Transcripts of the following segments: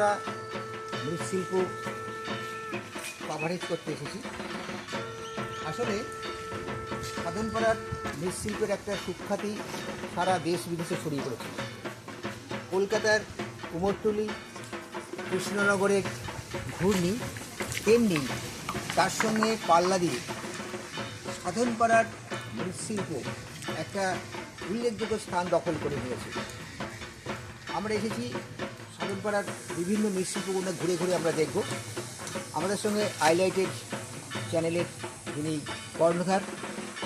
সাধনপাড়া মৃৎশিল্প কভারেজ করতে এসেছি। আসলে সাধনপাড়ার মৃৎশিল্পের একটা সুখ্যাতি সারা দেশ বিদেশে ছড়িয়ে পড়েছে। কলকাতার কুমোরটুলি, কৃষ্ণনগরের ঘূর্ণি তেমনি তার সঙ্গে পাল্লা দিয়ে সাধনপাড়ার মৃৎশিল্প একটা উল্লেখযোগ্য স্থান দখল করে নিয়েছে। আমরা এসেছি সাধনপাড়ার বিভিন্ন মৃৎশিল্পগুলো ঘুরে ঘুরে আমরা দেখব। আমাদের সঙ্গে হাইলাইটেড চ্যানেলের যিনি কর্ণধার,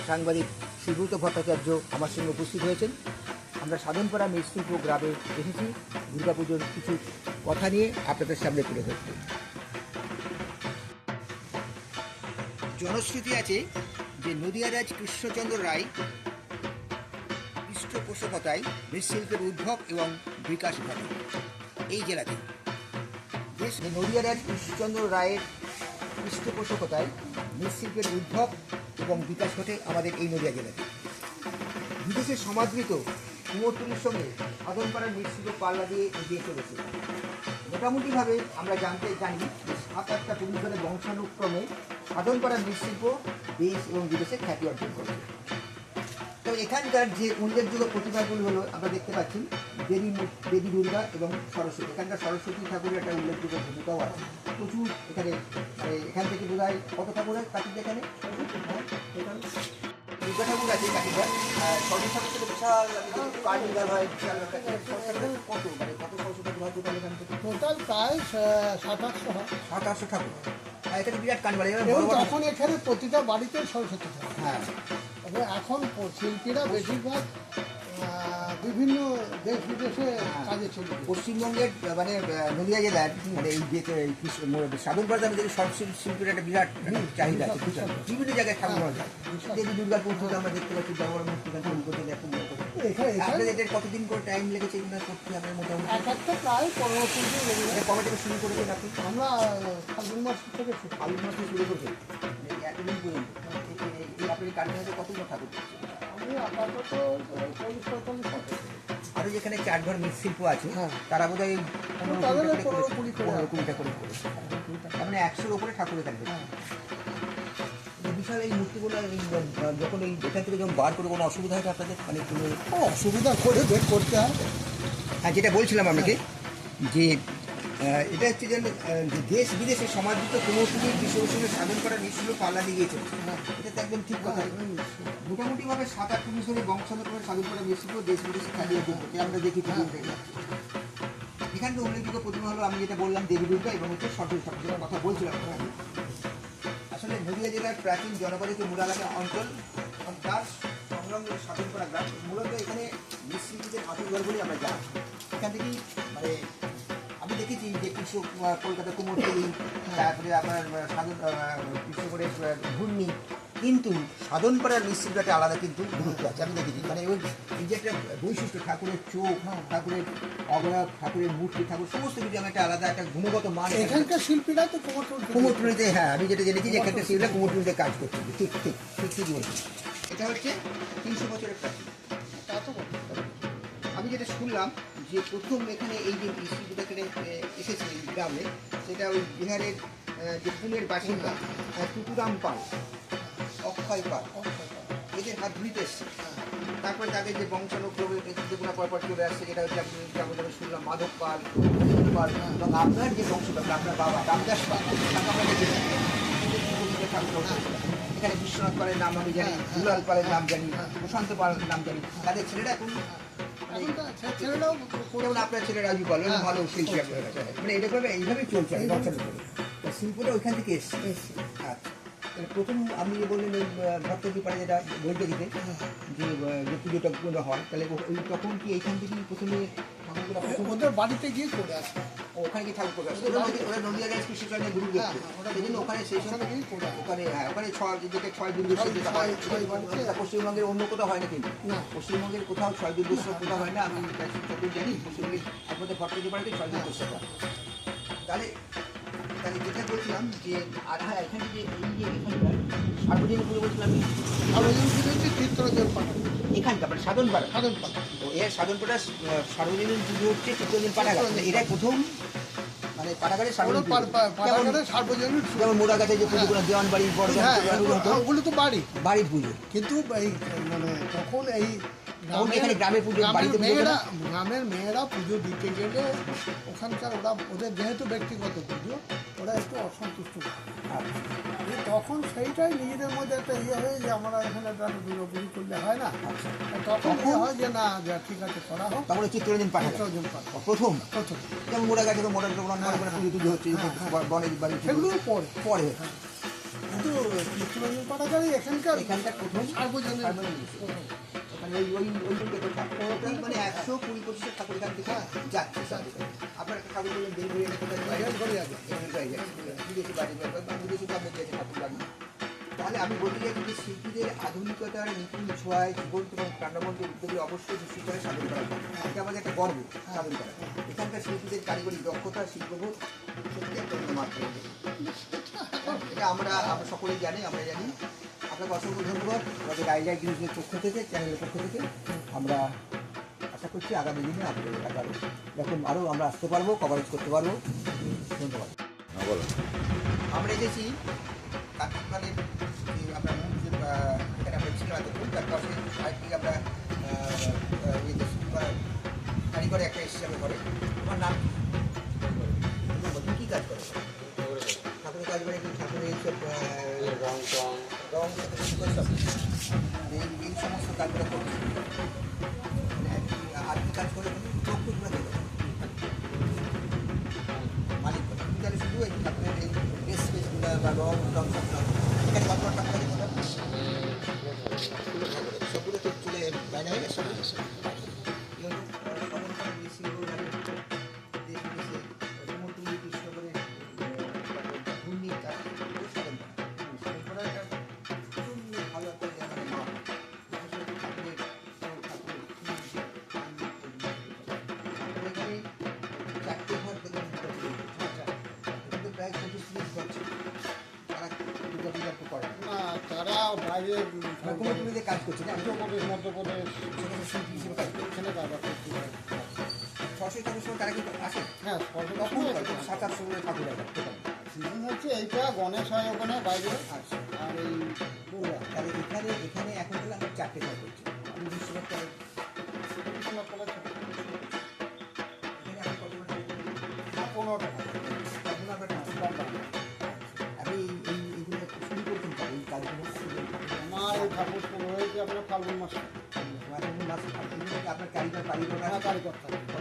সাংবাদিক শ্রীভূত ভট্টাচার্য আমার সঙ্গে উপস্থিত হয়েছেন। আমরা সাধনপাড়া মৃৎশিল্প গ্রামে এসেছি। দুর্গাপুজোর কিছু কথা নিয়ে আপনাদের সামনে তুলে ধরতে জনশ্রুতি আছে যে নদিয়ারাজ কৃষ্ণচন্দ্র রায় পৃষ্ঠপোষকতায় মৃৎশিল্পের উদ্ভব এবং বিকাশ ঘটে। এই জেলাতে। বেশ নদিয়ারাজ কৃষ্ণচন্দ্র রায়ের পৃষ্ঠপোষকতায় মৃৎশিল্পের উদ্ভব এবং বিকাশ ঘটে আমাদের এই নদিয়া জেলাতে। বিদেশে সমাদৃত কুমোরটুলির সঙ্গে সাধনপাড়ার মৃৎশিল্প পাল্লা দিয়ে এগিয়ে চলেছে। মোটামুটিভাবে আমরা জানতে জানি সাত আটটা পরিবারের বংশানুক্রমে সাধনপাড়ার মৃৎশিল্প দেশ এবং বিদেশে খ্যাতি অর্জন করেছে। এখানকার যে উল্লেখযোগ্য প্রতিভাগুলো হলো আমরা দেখতে পাচ্ছি দেবী দেবী দুর্গা এবং সরস্বতী। এখানকার সরস্বতী ঠাকুরের একটা উল্লেখযোগ্য ভূমিকাও আছে। প্রচুর এখানে মানে এখান থেকে বোধ হয় কত ঠাকুর হয় কাটির এখানে দুর্গা ঠাকুর আছে কাটিদার আর সরস্বতী ঠাকুর থেকে বিশাল হয় কত? মানে কত সরস্বতী ঠাকুর হয় টোটাল এখান থেকে? টোটাল প্রায় সা- সাত আটশো সাত আটশো ঠাকুর। এখানে বিরাট বড় তখন এখানে প্রতিটা বাড়িতে সরস্বতী হ্যাঁ। এখন শিল্পীরা বেশিরভাগ বিভিন্ন দেশ বিদেশে কাজে চলে পশ্চিমবঙ্গের মানে নদীয়া জেলার মানে এই যে সাধন প্রধান দেখি সব শিল্পীর একটা বিরাট চাহিদা আছে। বিভিন্ন জায়গায় ঠাকুর যায় দুর্গাপুর থেকে আমরা দেখতে পাচ্ছি জগন্নাথ থেকে এখানে করতে আপনাদের কতদিন করে টাইম লেগেছে এগুলো করতে আপনার মোটামুটি একটা প্রায় পনেরো কুড়ি লেগে যায়। কবে থেকে শুরু করেছেন আপনি? আমরা ফাল্গুন মাস থেকে ফাল্গুন মাস থেকে শুরু এতদিন পর্যন্ত। এই- আপনি কার্যক্রমে কতগুলো ঠাকুর করছেন আমি আপাতত চল্লিশ পঁয়তাল্লিশ আরও যেখানে চার ঘর মৃৎশিল্প আছে হ্যাঁ। তারা বোধ হয় পনেরো তাদের কুড়িটা করে। তার মানে একশোর ওপরে ঠাকুর এখানে হ্যাঁ। এই মূর্তিগুলো এই যখন এই এখান থেকে যখন বার করে কোনো অসুবিধা হয় আপনাদের মানে কোনো অসুবিধা করে বের করতে হয়। হ্যাঁ যেটা বলছিলাম আপনাকে যে এটা হচ্ছে যে দেশ বিদেশে সমাদৃত কুমোরটুলি বিশ্ববিদ্যালয়ে সাধন করার নিশ্চিত পাল্লা দিয়ে গিয়েছে। এটা তো একদম ঠিক কথা। মোটামুটিভাবে সাত আট মিশনের বংশানুক্রমে সাধন করা নিশ্চিত দেশ বিদেশে খালি অর্জন আমরা দেখি। এখানে উল্লেখযোগ্য প্রতিমা হলো আমি যেটা বললাম দেবী দুর্গা এবং হচ্ছে সরস্বতী ঠাকুর। যেটার কথা বলছিলাম নদীয়া জেলার প্রাচীন জনপদিত মুরালাকা অঞ্চল তার সংলগ্ন শাসন করা গ্রাম, মূলত এখানে মৃৎশিল্পীদের মাটির বলে আমরা যাই এখান থেকেই মানে আমি দেখেছি যে কিছু কলকাতা কুমোরপুরি তারপরে আপনার সাধু কৃষ্ণগড়ের ঘূর্ণি কিন্তু সাধনপাড়ার মৃৎশিল্প একটা আলাদা কিন্তু গুরুত্ব আছে। আমি দেখেছি মানে ওই এই যে একটা বৈশিষ্ট্য ঠাকুরের চোখ হ্যাঁ ঠাকুরের অবয়ব ঠাকুরের মূর্তি ঠাকুর সমস্ত কিছু আমি একটা আলাদা একটা গুণগত মান এখানকার শিল্পীরা তো কোমর কুমোরটুলিতে হ্যাঁ আমি যেটা জেনেছি যে এখানকার শিল্পীরা কুমোরটুলিতে কাজ করছে। ঠিক ঠিক ঠিক ঠিক বলছি এটা হচ্ছে তিনশো বছরের প্রাচীন। তা তো আমি যেটা শুনলাম যে প্রথম এখানে এই যে শিল্পীটা এখানে এসেছে গ্রামে সেটা ওই বিহারের যে পুনের বাসিন্দা আহ, টুটুরাম পাল। অক্ষয় পাল এদের হাত ধুইতে এসছে। তারপরে তাদের যে বংশানুক্রমে যেগুলো পরপর চলে আসছে যেটা হচ্ছে আপনি যেমন আমি শুনলাম মাধব পাল পাল। এবং আপনার যে বংশধর আপনার বাবা রামদাস পাল তাকে আমরা এখানে বিশ্বনাথ পালের নাম আমি জানি দুলাল পালের নাম জানি প্রশান্ত পালের নাম জানি। তাদের ছেলেরা এখন মানে যেমন আপনার ছেলে রাজু পাল ভালো শিল্পী আপনার। মানে এইভাবে চলছে। শিল্পটা ওইখান থেকে এসছে। প্রথম আপনি যে বললেন ওই ভক্তজি পাড়ে যেটা বলতে দিতে যে যে পুজোটা পুজো হয় তাহলে ওই তখন কি এইখান থেকে প্রথমে ওদের বাড়িতে গিয়ে করে আসে। ওখানে কি আসে? ওরা নদী- ওরা নদিয়া গাছ গুরু ব্যক্তি হ্যাঁ, ওরা সেই জন্য ওখানে সেই সময় গিয়ে ওখানে হ্যাঁ ওখানে ছয় যেটা ছয় দুর্গোৎসব যেটা হয় পশ্চিমবঙ্গের অন্য কোথাও হয় না কিন্তু। পশ্চিমবঙ্গের কোথাও ছয় দুর্গোৎসব কোথাও হয় না আমি জানি। পশ্চিমবঙ্গের একমাত্র ভট্টাচার্য বাড়িতে ছয় দুর্গোৎসব হয়। তাহলে তাহলে যেটা বলছিলাম যে আর হ্যাঁ এখানে যে এই যে এখানকার সার্বজনীন পুজো বলছিলাম আমি আর ওই হচ্ছে চিত্রদের পাঠা এখানকার মানে সাধন পাড়া। তো এর সাধন সার্বজনীন পুজো হচ্ছে চিত্তরঞ্জন পাড়া এরা প্রথম মানে পাঠাগারে ওগুলো সার্বজনীন পুজো। পা- পা- যেমন- পাঠাগারে সার্বজনীন পুজো। যেমন মোড়া গাছে যে পুজোগুলো দেওয়ান বাড়ি বড় হ্যাঁ ওগুলো তো বাড়ি। বাড়ির পুজো। কিন্তু এই মানে তখন এই এখানে গ্রামের পুজো, বাড়িতে মেয়েরা গ্রামের মেয়েরা পুজো দিতে গেলে ওখানকার ওরা ওদের যেহেতু ব্যক্তিগত পুজো ওরা একটু অসন্তুষ্ট। আচ্ছা। তখন সেইটাই নিজেদের মধ্যে একটা ইয়ে হয়ে যে আমরা এখানে একটা দুর্গা পুজো করলে হয় না? আচ্ছা। তখন ইয়ে হয় যে না যা ঠিক আছে করা হোক। তখন চিত্তরঞ্জন পাঠাগার চিত্তরঞ্জন প্রথম? প্রথম। যেমন মোড়া গাছে মোড়া পুজো টুজো হচ্ছে হ্যাঁ, হ্যাঁ। বাড়ি সেগুলো পরে। পরে। কিন্তু চিত্তরঞ্জন পাঠাগারই এখানকার এখানকার প্রথম সার্বজনীন। ওখানে ওই ওই ওই ঠাকুর। মানে একশো কুড়ি পঁচিশ ঠাকুর এখান থেকে যাচ্ছে। আপনার একটা ঠাকুর বললেন বেল ঘুরে কোথায়? বেল ঘড়িয়া যায়। বেল ঘড়িয়া যায়। বিদেশি বাড়ি বিদেশি গেছে ঠাকুর বাড়ি। তাহলে আমি বলতে চাইছি যে শিল্পীদের আধুনিকতার নিপুণ ছোঁয়ায় জীবন্ত এবং প্রাণবন্ত উদ্যোগে অবশ্যই বিশ্বস্তরে সাধন করা এটা আমাদের একটা গর্ব সাধন করা। এখানকার শিল্পীদের কারিগরি দক্ষতা শিল্পবোধ সত্যি একটা মাত্র। এটা আমরা আমরা সকলেই জানি আমরা জানি। আপনাকে অসংখ্য ধন্যবাদ। আমাদের রাইজার নিউজের পক্ষ থেকে চ্যানেলের পক্ষ থেকে আমরা আশা করছি আগামী দিনে আপনাদের আরও যখন আরও আমরা আসতে পারব কভারেজ করতে পারব। ধন্যবাদ। হ্যাঁ আমরা এসেছি কার্তিক মানের যে আমরা এখানে আমরা ছিলাম এতক্ষণ তার পাশে আরেকটি আমরা কারিগর একটা এসেছি আমরা ঘরে। তোমার নাম কী কাজ করো? থেকে শুরু করে সব এই এই বাইরে কুমোরটুলিতে কাজ করছে উত্তরপ্রদেশ মধ্যপ্রদেশ সেখানে শিল্পী হিসেবে কাজ করছে। এখানে কাজ সময় তারা কিন্তু আসে? হ্যাঁ সরকার তখন সাত আটশো করে ঠাকুর সিজন হচ্ছে এইটা গণেশ হয় ওখানে বাইরে। আচ্ছা। আর এই দুর্গা তাহলে এখানে এখানে এখন তাহলে চারটে কাজ করছি। আমি বিশ্বনাথ শুরু হয়েছে আপনার ফাল্গুন মাসে। আপনার কারিগর কারিগর হ্যাঁ কারিগর থাকে।